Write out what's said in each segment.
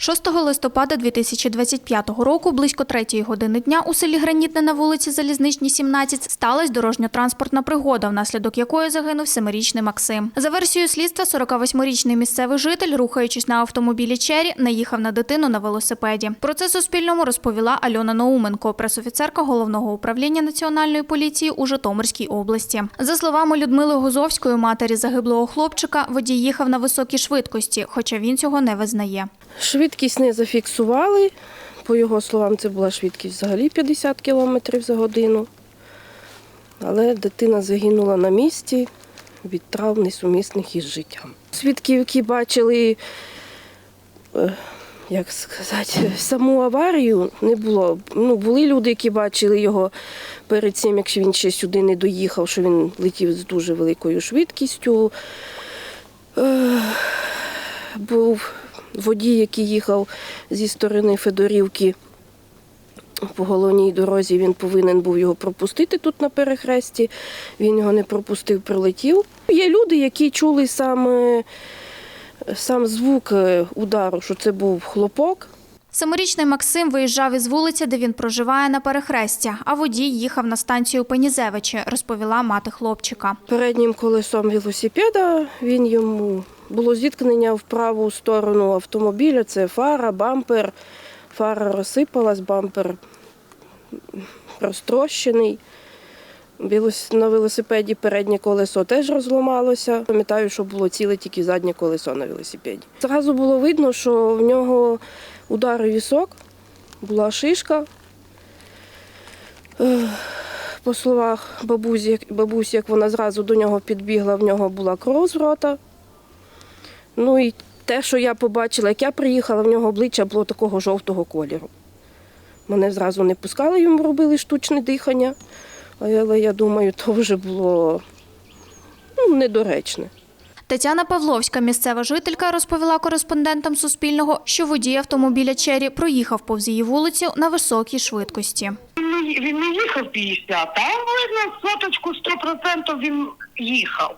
6 листопада 2025 року, близько 3 години дня, у селі Гранітне на вулиці Залізничній, 17, сталася дорожньо-транспортна пригода, внаслідок якої загинув семирічний Максим. За версією слідства, 48-річний місцевий житель, рухаючись на автомобілі Чері, наїхав на дитину на велосипеді. Про це Суспільному розповіла Альона Науменко, пресофіцерка головного управління національної поліції у Житомирській області. За словами Людмили Гузовської, матері загиблого хлопчика, водій їхав на високій швидкості, хоча він цього не визнає. Швидкість не зафіксували. По його словам, це була швидкість взагалі 50 км за годину. Але дитина загинула на місці від травм несумісних із життям. Свідків, які бачили, е, як сказати, саму аварію, не було. Ну, були люди, які бачили його перед цим, якщо він ще сюди не доїхав, що він летів з дуже великою швидкістю. Е, Був водій, який їхав зі сторони Федорівки по головній дорозі, він повинен був його пропустити тут на перехресті. Він його не пропустив, прилетів. Є люди, які чули сам, сам звук е, удару, що це був хлопок. Семирічний Максим виїжджав із вулиці, де він проживає на перехрестя, а водій їхав на станцію Пенізевичі, розповіла мати хлопчика. Переднім колесом велосипеда він йому було зіткнення в праву сторону автомобіля. Це фара, бампер. Фара розсипалась, бампер розтрощений. На велосипеді переднє колесо теж розламалося. Пам'ятаю, що було ціле тільки заднє колесо на велосипеді. Зразу було видно, що в нього удар у вісок, була шишка. По словах бабусі, бабусі, як вона зразу до нього підбігла, в нього була кров з рота. Ну і те, що я побачила, як я приїхала, в нього обличчя було такого жовтого кольору. Мене зразу не пускали, йому робили штучне дихання, але я думаю, то вже було ну, недоречне. Тетяна Павловська, місцева жителька, розповіла кореспондентам Суспільного, що водій автомобіля Чері проїхав повз її вулицю на високій швидкості. Він не, їхав 50, а видно, соточку 100% він їхав.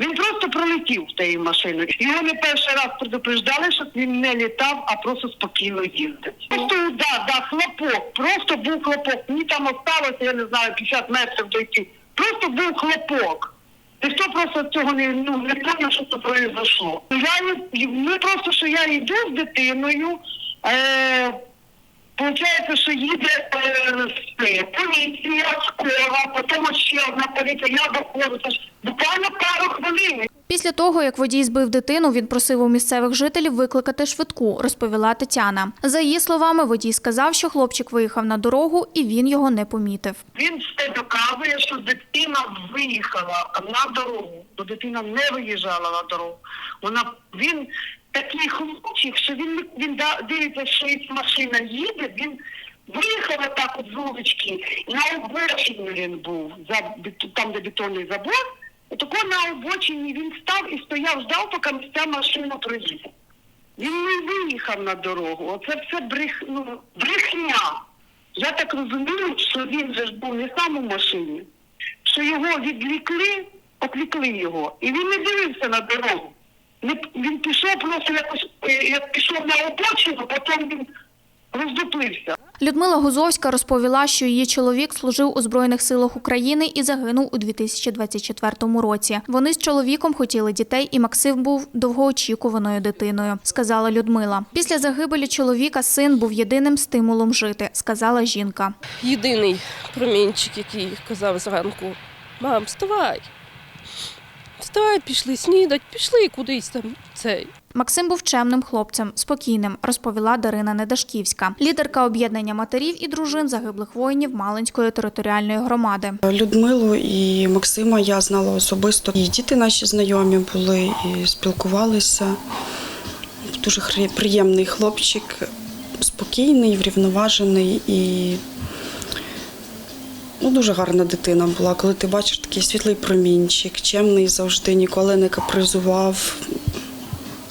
Він просто пролетів тією машиною. Його не перший раз предупреждали, щоб він не літав, а просто спокійно їздив. Просто да, да, хлопок, просто був хлопок. Мені там осталося, я не знаю, 50 метрів дойти. Просто був хлопок. Ніхто просто цього не, ну, не пам'ятає, що це произошло. Я, ми просто, що я йду з дитиною, е, Получається, що їде е, поліція, скора, потім ще одна поліція, я доходжу. Буквально. Після того, як водій збив дитину, він просив у місцевих жителів викликати швидку, розповіла Тетяна. За її словами, водій сказав, що хлопчик виїхав на дорогу і він його не помітив. Він все доказує, що дитина виїхала на дорогу, бо дитина не виїжджала на дорогу. Вона він такий хлопчик, що він він дивиться, що машина їде. Він виїхав так от вулички, на обочині він був за там, де бетонний забор. Отако на обочині він став і стояв, ждав, поки ця машина проїде. Він не виїхав на дорогу. Оце все брех, ну, брехня. Я так розумію, що він же ж був не сам у машині, що його відвлікли, відвлікли його, і він не дивився на дорогу. Він пішов просто якось, е, як пішов на обочину, потім він роздуплився. Людмила Гузовська розповіла, що її чоловік служив у Збройних силах України і загинув у 2024 році. Вони з чоловіком хотіли дітей, і Максим був довгоочікуваною дитиною, сказала Людмила. Після загибелі чоловіка син був єдиним стимулом жити, сказала жінка. Єдиний промінчик, який казав зранку: мам, вставай. Вставай, пішли снідать, пішли кудись там цей. Максим був чемним хлопцем, спокійним, розповіла Дарина Недашківська, лідерка об'єднання матерів і дружин загиблих воїнів Малинської територіальної громади. Людмилу і Максима я знала особисто. І діти наші знайомі були і спілкувалися. Дуже приємний хлопчик, спокійний, врівноважений і ну, дуже гарна дитина була. Коли ти бачиш такий світлий промінчик, чемний завжди, ніколи не капризував.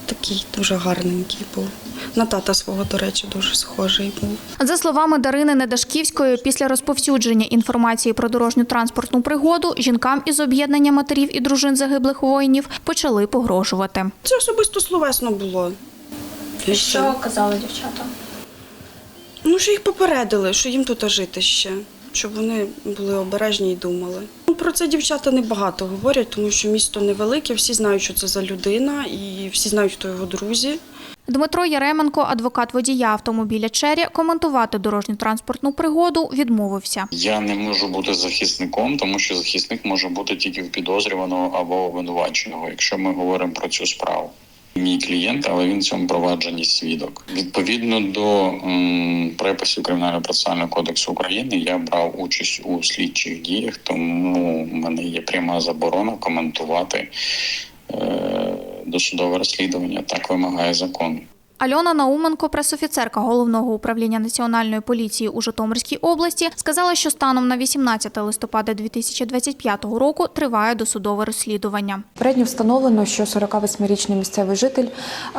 Такий дуже гарненький був. На тата свого, до речі, дуже схожий був. За словами Дарини Недашківської, після розповсюдження інформації про дорожню транспортну пригоду жінкам із об'єднання матерів і дружин загиблих воїнів почали погрожувати. Це особисто словесно було. І все. казали дівчата? Ну, що їх попередили, що їм тут жити ще, щоб вони були обережні і думали. Ну, Про це дівчата небагато говорять, тому що місто невелике, всі знають, що це за людина, і всі знають, хто його друзі. Дмитро Яременко, адвокат водія автомобіля Чері, коментувати дорожню транспортну пригоду відмовився. Я не можу бути захисником, тому що захисник може бути тільки в підозрюваного або обвинуваченого, якщо ми говоримо про цю справу. Мій клієнт, але він в цьому провадженні свідок. Відповідно до м, приписів Кримінального процесуального кодексу України, я брав участь у слідчих діях, тому в мене є пряма заборона коментувати е, досудове розслідування. Так вимагає закон. Альона Науменко, пресофіцерка головного управління національної поліції у Житомирській області, сказала, що станом на 18 листопада 2025 року триває досудове розслідування. Попередньо встановлено, що 48-річний місцевий житель,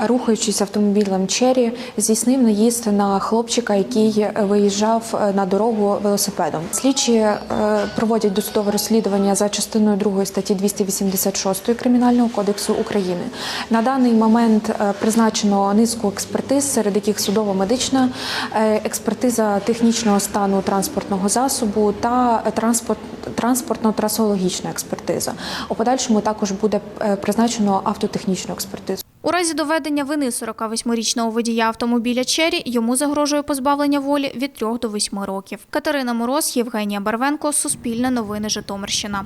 рухаючись автомобілем Чері, здійснив наїзд на хлопчика, який виїжджав на дорогу велосипедом. Слідчі е, проводять досудове розслідування за частиною 2 статті 286 Кримінального кодексу України. На даний момент е, призначено низку експертиз, серед яких судово-медична е, експертиза технічного стану транспортного засобу та транспорт транспортно-трасологічна експертиза. У подальшому також буде е, призначено автотехнічну експертизу. У разі доведення вини 48-річного водія автомобіля Чері йому загрожує позбавлення волі від 3 до 8 років. Катерина Мороз, Євгенія Барвенко, Суспільне новини Житомирщина.